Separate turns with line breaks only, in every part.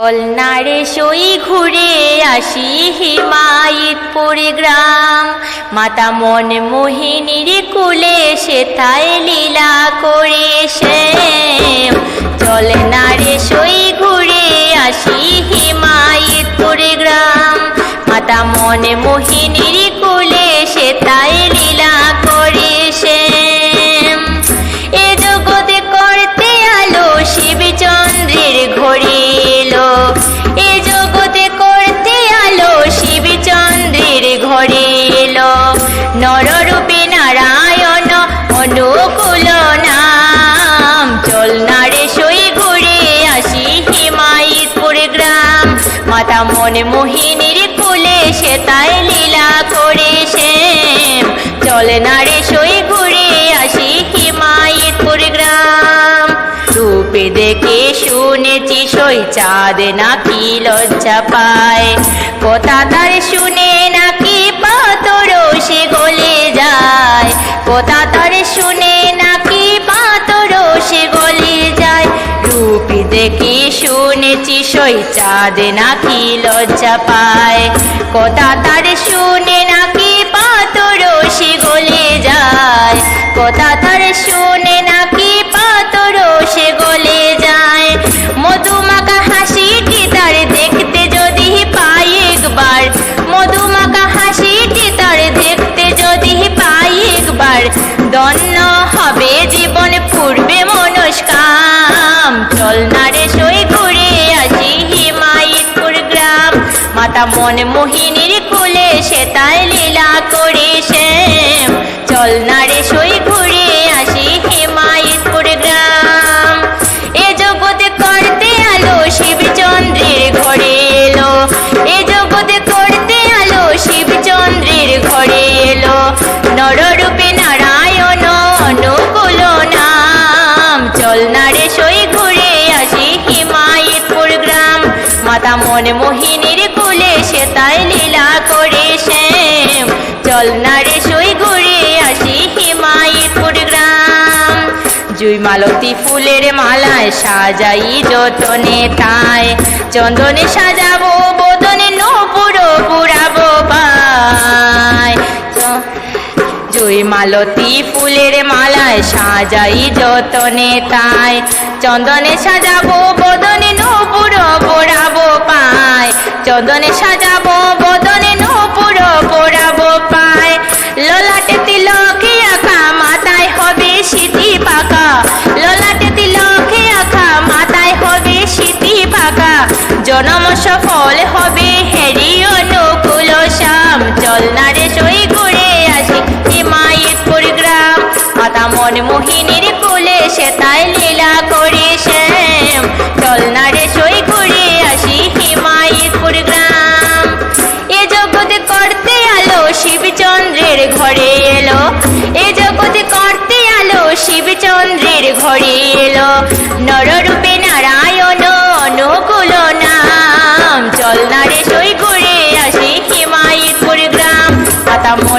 অলনারে সই ঘুরে আসি হিমায়তপুর গ্রাম মাতা মন মোহিনীর কুলে সে তাই লীলা করে সে চল নারে সই ঘুরে আসি হিমায়তপুর গ্রাম মাতা মন মোহিনীর মাতা মনে মোহিনীর কুলে সে তাই লীলা করে সে চলে না রে সই ঘুরে আসি হিমায়তপুর গ্রাম। রূপে দেখে শুনেছি সই চাঁদ নাকি লজ্জা পায়। কথা তার শুনে নাকি পাতর সে গলে যায়। কথা তার শুনে নাকি পাতর সে গলে যায়। রূপে দেখে শুনেছি সই চাঁদ নাকি লজ্জা পায়। কথা তার শুনে নাকি পাতর সে গলে যায়। কথা তার শুনে নাকি পাতর সে গলে যায়। মধুমাকা হাসিটি তার দেখতে যদি পাই একবার? মধুমাকা হাসিটি তার দেখতে যদি পাই একবার? দন্য হবে জীবন পূর্বে মাতা মন মোহিনীর কুলে সে তাই লীলা করে সে চল না রে সই ঘুরে আসি হিমায়তপুর গ্রাম। এ জগতে করতে আলো শিবচন্দ্রের ঘরে এলো। এ জগতে করতে আলো শিবচন্দ্রের ঘরে এলো। নররূপে নারায়ণ অনুকূল নাম। চল না রে সই ঘুরে আসি হিমায়তপুর গ্রাম। মাতা মন মোহিনীর সে তাই লীলা করে সে চল না সই ঘুরে আসি হিমায়তপুর গ্রাম। জুই মালতী ফুলের মালায় সাজাই যতনে তাই। চন্দনে সাজাবো, বদনে নপুর পুরাবো পায়। জুই মালতী ফুলের মালায় সাজাই যতনে তাই। চন্দনে সাজাবো, বদনে নপুর পোড়াবো পায়। চন্দনে সফল হবে, হেরি অনুকূল শ্যাম চল না সই ঘুরে আসি হিমায়তপুর গ্রাম। মাতা মন মোহিনীর কুলে সে তাই লীলা করে শ্যাম চল না সই ঘুরে আসি হিমায়তপুর গ্রাম। এ জগতে করতে আলো শিবচন্দ্রের ঘরে এলো। এ জগতে করতে আলো শিবচন্দ্রের ঘরে এলো। নররূপে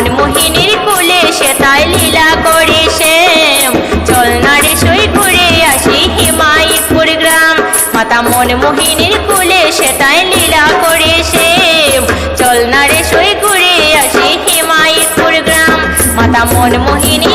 মন মোহিনীর কুলে সে তাই লীলা করে সে চল না রে সই ঘুরে আসি হিমায়তপুর গ্রাম। মাতা মন মোহিনীর কোলে সে তাই লীলা করে সে চল না রে সই ঘুরে আসি হিমায়তপুর গ্রাম। মাতা মন মোহিনী